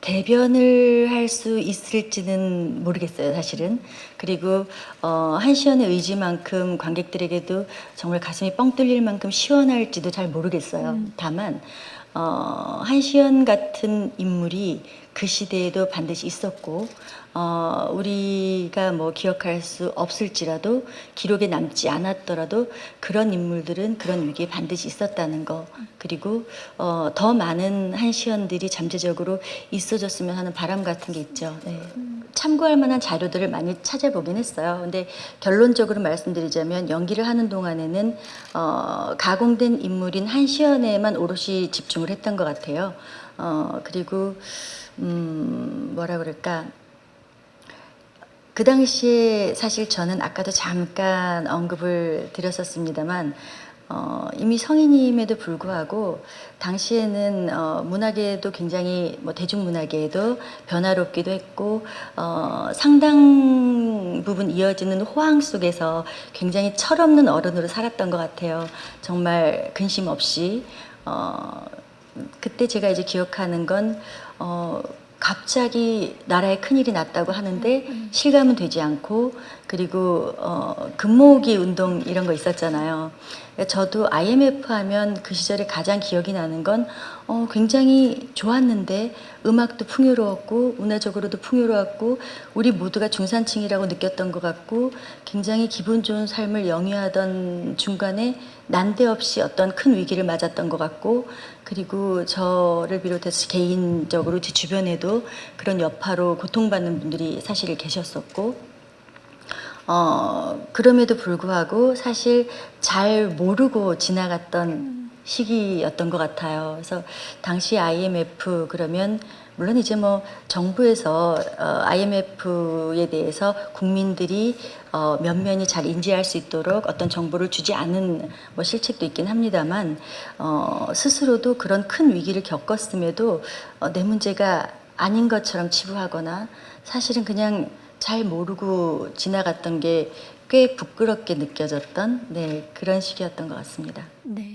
대변을 할 수 있을지는 모르겠어요, 사실은. 그리고 어, 한시연의 의지만큼 관객들에게도 정말 가슴이 뻥 뚫릴 만큼 시원할지도 잘 모르겠어요. 다만 어, 한시연 같은 인물이 그 시대에도 반드시 있었고 어, 우리가 뭐 기억할 수 없을지라도 기록에 남지 않았더라도 그런 인물들은 그런 위기에 반드시 있었다는 거 그리고 어, 더 많은 한시연들이 잠재적으로 있어졌으면 하는 바람 같은 게 있죠. 네. 참고할 만한 자료들을 많이 찾아보긴 했어요. 근데 결론적으로 말씀드리자면 연기를 하는 동안에는 어, 가공된 인물인 한 시연에만 오롯이 집중을 했던 것 같아요. 어, 그리고 음, 뭐라 그럴까 그 당시에 사실 저는 아까도 잠깐 언급을 드렸었습니다만 어, 이미 성인임에도 불구하고 당시에는 어, 문화계도 굉장히 뭐 대중문화계에도 변화롭기도 했고 어, 상당 부분 이어지는 호황 속에서 굉장히 철없는 어른으로 살았던 것 같아요. 정말 근심 없이 어, 그때 제가 이제 기억하는 건 어, 갑자기 나라에 큰일이 났다고 하는데 실감은 되지 않고 그리고 어, 금모으기 운동 이런 거 있었잖아요. 저도 IMF 하면 그 시절에 가장 기억이 나는 건 어, 굉장히 좋았는데 음악도 풍요로웠고 문화적으로도 풍요로웠고 우리 모두가 중산층이라고 느꼈던 것 같고 굉장히 기분 좋은 삶을 영위하던 중간에 난데없이 어떤 큰 위기를 맞았던 것 같고 그리고 저를 비롯해서 개인적으로 제 주변에도 그런 여파로 고통받는 분들이 사실 계셨었고 어, 그럼에도 불구하고 사실 잘 모르고 지나갔던 시기였던 것 같아요. 그래서 당시 IMF 그러면 물론 이제 뭐 정부에서 어, IMF에 대해서 국민들이 어, 면면이 잘 인지할 수 있도록 어떤 정보를 주지 않은 뭐 실책도 있긴 합니다만 어, 스스로도 그런 큰 위기를 겪었음에도 어, 내 문제가 아닌 것처럼 치부하거나 사실은 그냥 잘 모르고 지나갔던 게 꽤 부끄럽게 느껴졌던 네, 그런 시기였던 것 같습니다. 네.